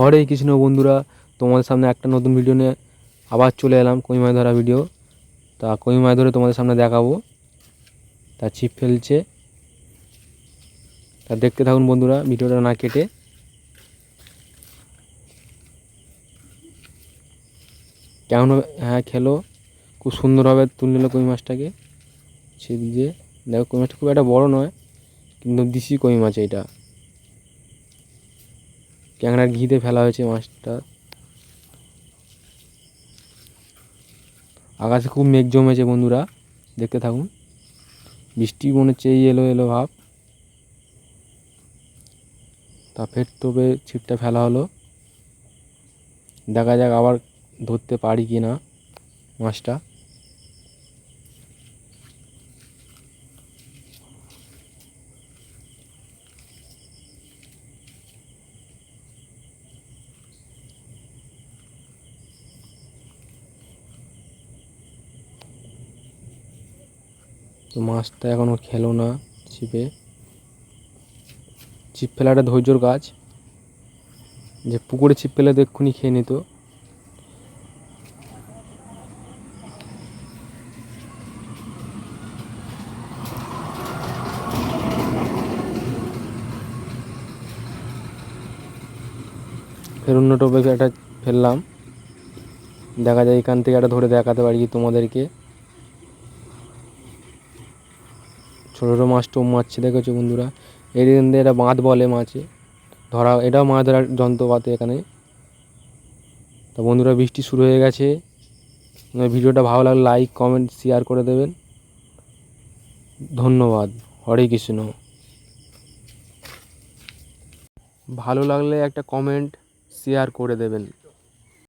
হরে কৃষ্ণ বন্ধুরা, তোমাদের সামনে একটা নতুন ভিডিও নিয়ে আবার চলে এলাম কই মাছ ধরা ভিডিও তা কই মাছ ধরে তোমাদের সামনে দেখাবো। তা ছিপ ফেলছে। তা দেখতে থাকুন বন্ধুরা, ভিডিওটা না কেটে। কেমন? হ্যাঁ খেলো। খুব সুন্দরভাবে তুলে নিল কই মাছটাকে। ছিপ দিয়ে। দেখো কই মাছটা খুব একটা বড় নয়, কিন্তু দিশি কই মাছ এটা। ক্যাংড়ার ঘিতে ফেলা হয়েছে মাছটা। আকাশে খুব মেঘ জমেছে বন্ধুরা, দেখতে থাকুন। বৃষ্টি মনে হচ্ছে এই এলো এলো ভাব। তা ফের তবে ছিপটা ফেলা হলো। দেখা যাক আবার ধরতে পারি কি না মাছটা। তো মাছটা এখনও খেলো না ছিপে। ছিপ ফেলাটা ধৈর্যর কাজ। যে পুকুরে ছিপ ফেলে এক্ষুনি খেয়ে নিত। ফের অন্য টোপে একটা ফেললাম। দেখা যায় এখান থেকে একটা ধরে দেখাতে পারি তোমাদেরকে। ছোটো ছোটো মাছ টোপ মারছে, দেখেছ বন্ধুরা? এই দিন দিয়ে এটা বাঁধ বলে মাছে। ধরা, এটাও মাছ ধরার যন্ত্রপাতি এখানে। তো বন্ধুরা, বৃষ্টি শুরু হয়ে গেছে। ভিডিওটা ভালো লাগলে লাইক কমেন্ট শেয়ার করে দেবেন। ধন্যবাদ। হরে কৃষ্ণ। ভালো লাগলে একটা কমেন্ট শেয়ার করে দেবেন।